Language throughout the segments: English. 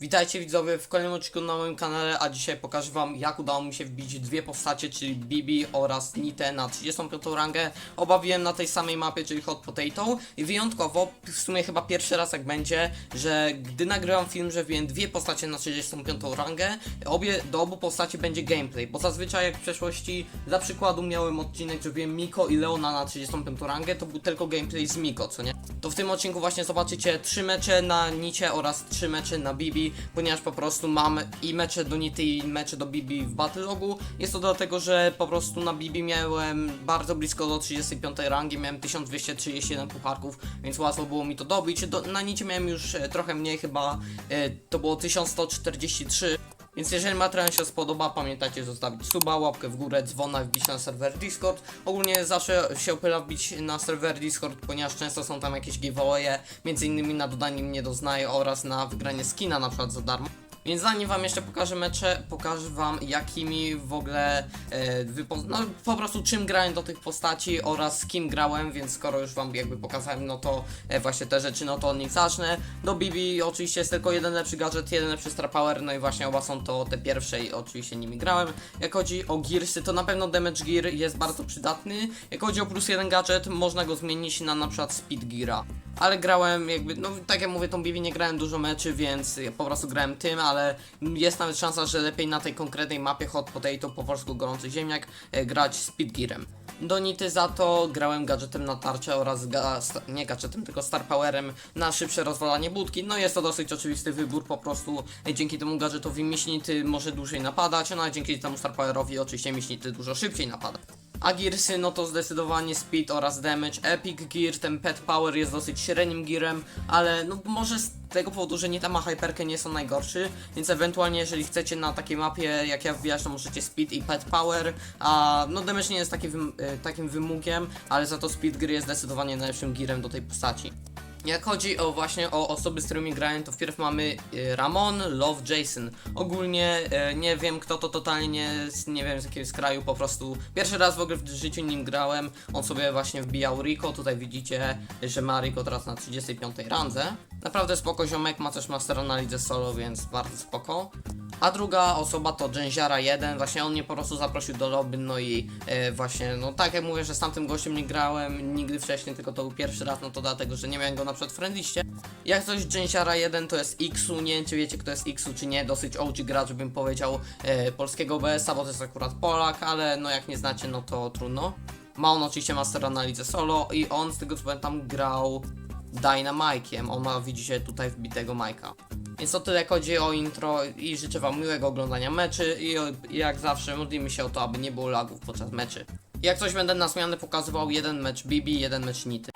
Witajcie widzowie w kolejnym odcinku na moim kanale, a dzisiaj pokażę wam jak udało mi się wbić dwie postacie, czyli Bibi oraz Nite na 35 rangę. Obawiłem na tej samej mapie, czyli Hot Potato i wyjątkowo, w sumie chyba pierwszy raz jak będzie, że gdy nagrywam film, że wbiłem dwie postacie na 35 rangę, obie, do obu postaci będzie gameplay, bo zazwyczaj jak w przeszłości, dla przykładu miałem odcinek, że wbiłem Miko i Leona na 35 rangę, to był tylko gameplay z Miko, co nie? To w tym odcinku właśnie zobaczycie trzy mecze na Nicie oraz trzy mecze na Bibi, ponieważ po prostu mam i mecze do Nity i mecze do Bibi w Battlelogu. Jest to dlatego, że po prostu na Bibi miałem bardzo blisko do 35 rangi, miałem 1231 pucharków, więc łatwo było mi to dobić. Do, na Nicie miałem już e, trochę mniej, chyba e, to było 1143. Więc jeżeli materiał się spodoba, pamiętajcie zostawić suba, łapkę w górę, dzwona, wbić na serwer Discord. Ogólnie zawsze się opyla wbić na serwer Discord, ponieważ często są tam jakieś giveawaye, między innymi na dodanie mnie do znaj oraz na wygranie skina na przykład za darmo. Więc zanim wam jeszcze pokażę mecze, pokażę wam jakimi w ogóle e, wypo... no po prostu czym grałem do tych postaci oraz z kim grałem, więc skoro już wam jakby pokazałem, no to e, właśnie te rzeczy, no to od nich zacznę. Do Bibi oczywiście jest tylko jeden lepszy gadżet, jeden lepszy Star Power, no i właśnie oba są to te pierwsze i oczywiście nimi grałem. Jak chodzi o Gearsy, to na pewno Damage Gear jest bardzo przydatny. Jak chodzi o plus jeden gadżet, można go zmienić na na przykład Speed Geara. Ale grałem jakby, no tak jak mówię, tą Bibi nie grałem dużo meczy, więc ja po prostu grałem tym, ale jest nawet szansa, że lepiej na tej konkretnej mapie Hot Potato, po polsku gorący ziemniak, e, grać Speed Gearem. Do Nity za to grałem gadżetem na tarczę oraz ga nie gadżetem, tylko Star Powerem na szybsze rozwalanie budki. No jest to dosyć oczywisty wybór, po prostu e, dzięki temu gadżetowi Miśnity może dłużej napadać, no a dzięki temu Star Powerowi oczywiście Miśnity dużo szybciej napada. A Gearsy, no to zdecydowanie Speed oraz Damage. Epic Gear, ten Pet Power jest dosyć średnim gearem, ale no może z tego powodu, że Nita ma hyperkę nie są najgorszy, więc ewentualnie jeżeli chcecie na takiej mapie jak ja wbijać, to możecie Speed i Pet Power, a no Damage nie jest taki wym takim wymogiem, ale za to Speed Gear jest zdecydowanie najlepszym gearem do tej postaci. Jak chodzi o właśnie o osoby, z którymi grałem, to wpierw mamy y, Ramon, Love, Jason. Ogólnie y, nie wiem kto to totalnie nie, nie wiem z jakiegoś kraju, po prostu pierwszy raz w ogóle w życiu nim grałem. On sobie właśnie wbijał Rico, tutaj widzicie, że ma Rico teraz na 35 randze. Naprawdę spoko ziomek, ma też Master na lidze solo, więc bardzo spoko. A druga osoba to Dżęziara 1, właśnie on mnie po prostu zaprosił do lobby, no i e, właśnie, no tak jak mówię, że z tamtym gościem nie grałem nigdy wcześniej, tylko to był pierwszy raz, no to dlatego, że nie miałem go na przykład friendliście. Jak coś Dżęziara 1 to jest Xu, nie wiem czy wiecie kto jest Xu czy nie, dosyć OG gracz bym powiedział e, polskiego BS-a, bo to jest akurat Polak, ale no jak nie znacie, no to trudno. Ma on oczywiście Mastera na lidze solo i on z tego co pamiętam grał Dynamike'iem, on ma widzicie tutaj wbitego Majka. Więc to tyle chodzi o intro i życzę wam miłego oglądania meczy i jak zawsze modlimy się o to, aby nie było lagów podczas meczy. Jak coś będę na zmianę pokazywał jeden mecz Bibi, jeden mecz Nity.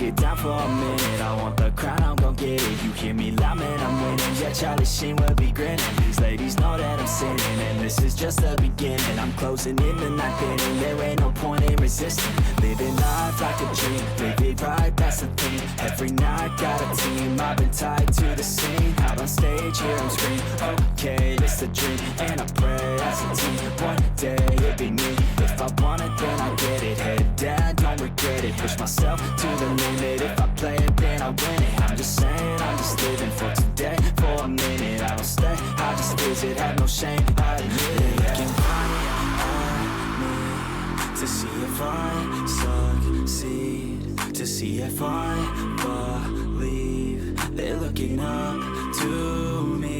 Break it down for a minute. I want the crown, I'm gon' get it. You hear me loud, man, I'm winning. Yeah, Charlie Sheen will be grinning. These ladies know that I'm sinning, and this is just the beginning. I'm closing in the ninth inning. There ain't no point in resisting. Living life like a dream, live right, that's the thing. Every night, got a team. I've been tied to the scene. Out on stage, hear 'em scream. Okay, it's a dream, and I pray as a team. One day it'll be me. If I want don't it. Push myself to the limit. If I play it, then I win it. I'm just saying, I'm just living for today. For a minute, I don't stay. I just visit, have no shame. I admit it. Looking right at me to see if I succeed. To see if I believe. They're looking up to me.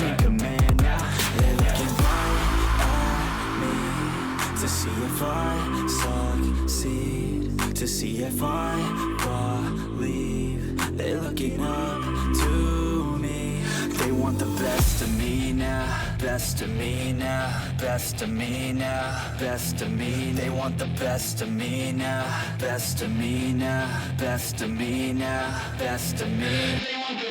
I believe They're looking up to me. They want the best of me now Best of me now Best of me now Best of me. They want the best of me now Best of me now Best of me now Best of me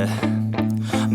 Yeah.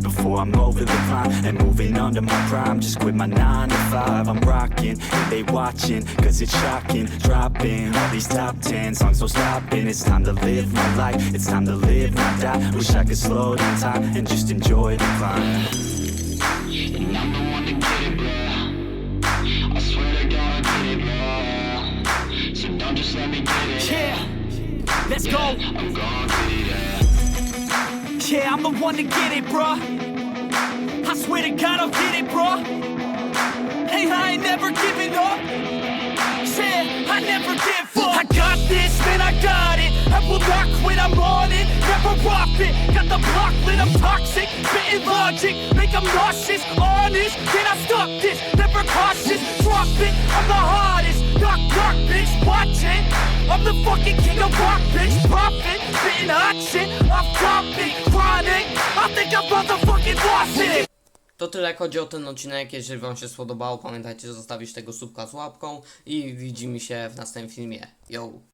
before I'm over the climb and moving under my prime. Just quit my nine to five. I'm rocking, they watching, cause it's shocking. Dropping all these top ten songs, no stopping. It's time to live my life, it's time to live, not die. Wish I could slow down time and just enjoy the climb. And I'm the one to get it, bro. I swear to God, I get it, bro. So don't just let me get it. Yeah, let's go. Yeah. I'm the one to get it, bruh. I swear to God, I'll get it, bruh. Hey, I ain't never giving up. Yeah, I never give up. I got this, man, I got it. I will not quit, I'm on it. Never off it. Got the block lit, I'm toxic. Spitting logic, make them nauseous. Honest, can I stop this? Never cautious, drop it. I'm the hardest. Bitch, watch it. I'm the fucking king of rock, bitch. Hot shit. Chronic. I think I'm motherfucking lost it. To tyle jak chodzi o ten odcinek. Jeżeli Wam się spodobało, pamiętajcie zostawić tego subka z łapką i widzimy się w następnym filmie. Yo!